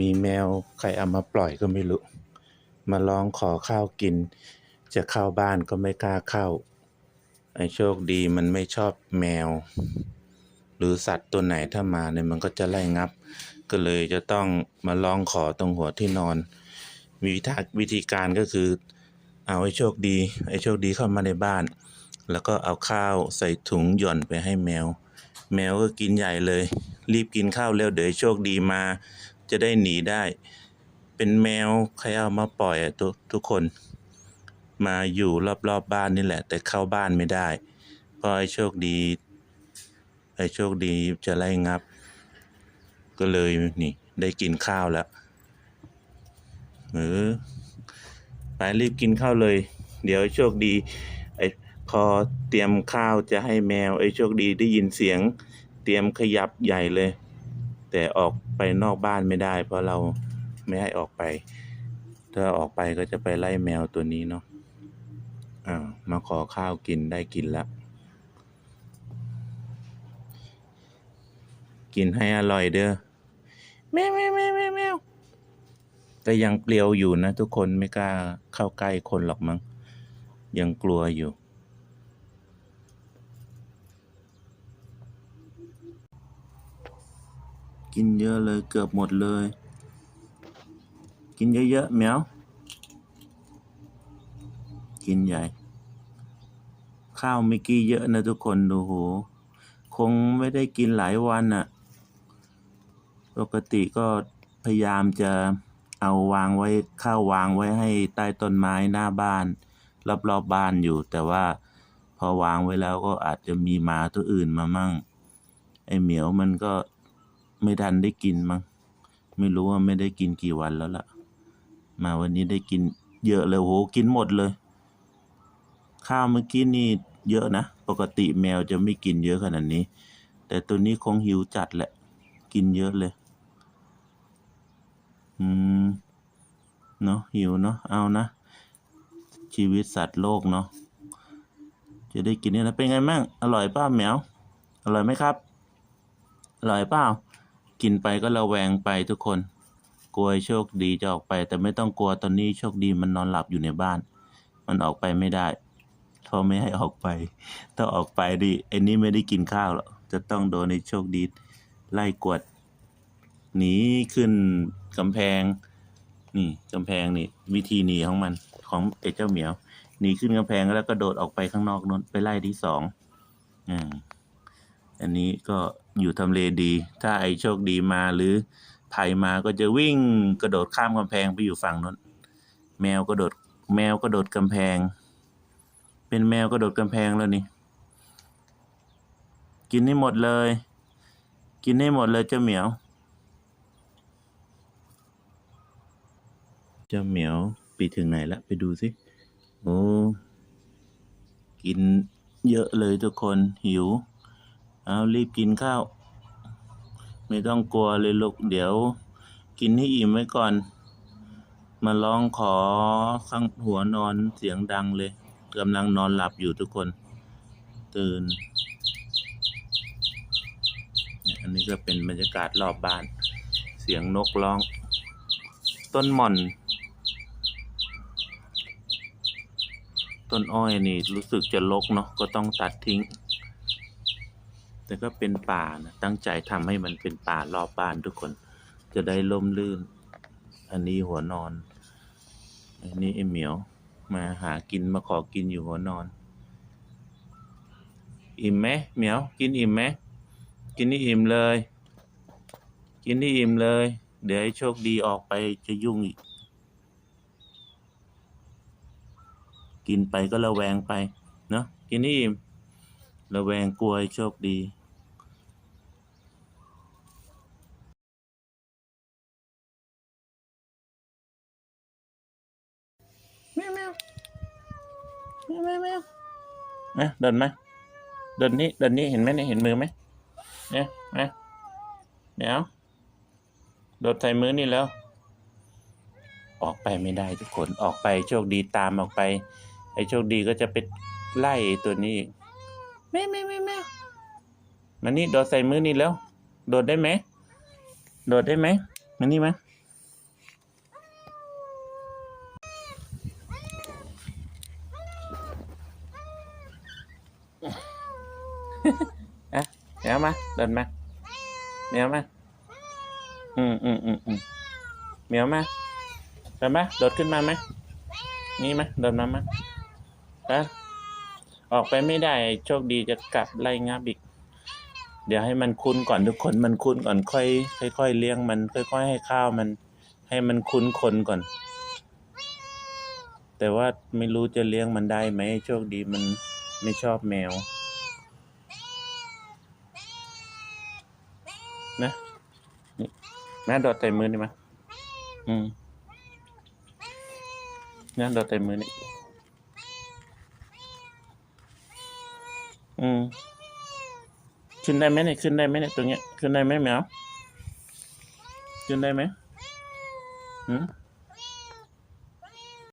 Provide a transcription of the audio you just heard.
มีแมวใครเอามาปล่อยก็ไม่รู้ มาร้องขอข้าวกิน จะเข้าบ้านก็ไม่กล้าเข้า ไอ้โชคดีมันไม่ชอบแมว หรือสัตว์ตัวไหนถ้ามาเนี่ยมันก็จะไล่งับ ก็เลยจะต้องมาร้องขอตรงหัวที่นอน มีวิธีวิธีการก็คือ เอาไอ้โชคดี ไอ้โชคดีเข้ามาในบ้าน แล้วก็เอาข้าวใส่ถุงหย่อนไปให้แมว แมวก็กินใหญ่เลย รีบกินข้าวเร็วเดี๋ยวโชคดีมา จะได้หนีได้ เป็นแมวใครเอามาปล่อยอะทุกทุกคน มาอยู่รอบๆบบ้านนี่แหละ แต่เข้าบ้านไม่ได้เพราะไอ้โชคดี ไอ้โชคดีจะไล่งับ ก็เลยนี่ได้กินข้าวแล้วเออไปรีบกินข้าวเลย เดี๋ยวโชคดีไอ้พอเตรียมข้าวจะให้แมวไอ้โชคดีได้ยินเสียง เตรียมขยับใหญ่เลย แต่ออกไปนอกบ้านไม่ได้ เพราะเราไม่ให้ออกไป ถ้าออกไปก็จะไปไล่แมวตัวนี้เนาะอ้ามาขอข้าวกินได้กินแล้วกินให้อร่อยเด้อแมวแมวแมวแมวแมวแต่ยังเปลียวอยู่นะทุกคนไม่กล้าเข้าใกล้คนหรอกมั้งยังกลัวอยู่ กินเยอะเลยเกือบหมดเลย กินเยอะๆแมว กินใหญ่ ข้าวมื่กี้เยอะนะทุกคนดูโห คงไม่ได้กินหลายวันอะ่ะ ปกติก็พยายามจะเอาวางไว้ข้าววางไว้ให้ใต้ต้นไม้หน้าบ้าน รอบๆบบ้านอยู่ แต่ว่าพอวางไว้แล้วก็อาจจะมีหมาตัวอื่นมามั่ง ไอเหมียวมันก็ ไม่ทันได้กินมั้งไม่รู้ว่าไม่ได้กินกี่วันแล้วล่ะ มาวันนี้ได้กินเยอะเลยโหกินหมดเลย ข้าวเมื่อกี้นี่เยอะนะ ปกติแมวจะไม่กินเยอะขนาดนี้ แต่ตัวนี้คงหิวจัดแหละ กินเยอะเลย อืม เนาะหิวเนาะเอานะ ชีวิตสัตว์โลกเนาะจะได้กินนี่นะเป็นไงมั่งอร่อยเปล่าแมว อร่อยไหมครับ อร่อยเปล่า กินไปก็ระแวงไปทุกคน กลัวโชคดีจะออกไป แต่ไม่ต้องกลัวตอนนี้โชคดีมันนอนหลับอยู่ในบ้าน มันออกไปไม่ได้เขาไม่ให้ออกไป ถ้าออกไปดิไอ้นี่ไม่ได้กินข้าวหรอกจะต้องโดนในโชคดีไล่กวดหนีขึ้นกำแพง นี่กำแพงนี่วิธีหนีของมันของไอ้เจ้าเหมียวหนีขึ้นกำแพงแล้วก็โดดออกไปข้างนอกนู้นไปไล่ที่สองอ่า อันนี้ก็อยู่ทำเลดี ถ้าไอ้โชคดีมาหรือภัยมาก็จะวิ่งกระโดดข้ามกำแพงไปอยู่ฝั่งนู้นแมวกระโดดแมวกระโดดกำแพง เป็นแมวกระโดดกำแพงแล้วนี่ กินให้หมดเลย กินให้หมดเลยเจ้าเหมียว เจ้าเหมียวไปถึงไหนละไปดูสิโอ้กินเยอะเลยทุกคนหิว เอารีบกินข้าว ไม่ต้องกลัวเลยลูกเดี๋ยว กินให้อิ่มไว้ก่อน มาร้องขอข้างหัวนอนเสียงดังเลยกำลังนอนหลับอยู่ทุกคน ตื่น อันนี้ก็เป็นบรรยากาศรอบบ้าน เสียงนกร้อง ต้นหม่อน ต้นอ้อยนี่รู้สึกจะรกเนาะก็ต้องตัดทิ้ง แต่ก็เป็นป่านะตั้งใจทำให้มันเป็นป่ารอบบ้านทุกคน จะได้ล่มลื่น อันนี้หัวนอน อันนี้ไอเหมียว มาหากินมาขอกินอยู่หัวนอน อิ่มไหมเหมียว กินอิ่มไหมกินนี่อิ่มเลย กินนี่อิ่มเลย เดี๋ยวให้โชคดีออกไปจะยุ่งอีก กินไปก็ระแวงไป เนาะกินนี่อิ่ม ระแวงกลัวให้โชคดีแมวแมวแมวแมวแมวนะเดินไหมเดินนี้เดินนี้เห็นไหมเนี่ยเห็นมือไหมเนี่ยนะเดี๋ยวโดดใส่มือนี่แล้ว ออกไปไม่ได้ทุกคนออกไปโชคดีตามออกไปไอ้โชคดีก็จะไปไล่ตัวนี้อีก แม่แม่แม่แม่มานี่โดดใส่มือนี่แล้ว โดดได้ไหม โดดได้ไหมมานี่มาอะเดี๋ยวมา เดินมาเมียวมา อืมอืมอืมอืมเมียวมาเดินมา โดดขึ้นมาไหมนี่ไหมเดินมาไหมไป ออกไปไม่ได้โชคดีจะกลับไล่งับอีก เดี๋ยวให้มันคุ้นก่อนทุกคนมันคุ้นก่อนค่อยค่อยๆเลี้ยงมันค่อยๆให้ข้าวมัน ให้มันคุ้นคนก่อน แต่ว่าไม่รู้จะเลี้ยงมันได้ไหมโชคดีมันไม่ชอบแมว นะนี่แม่โดดใส่มือนี่มาอืมนะโดอดใส่มือนี่ อืม ขึ้นได้ไหมเนี่ย ขึ้นได้ไหมเนี่ยตรงเนี้ย ขึ้นได้ไหมแมว ขึ้นได้ไหมอืม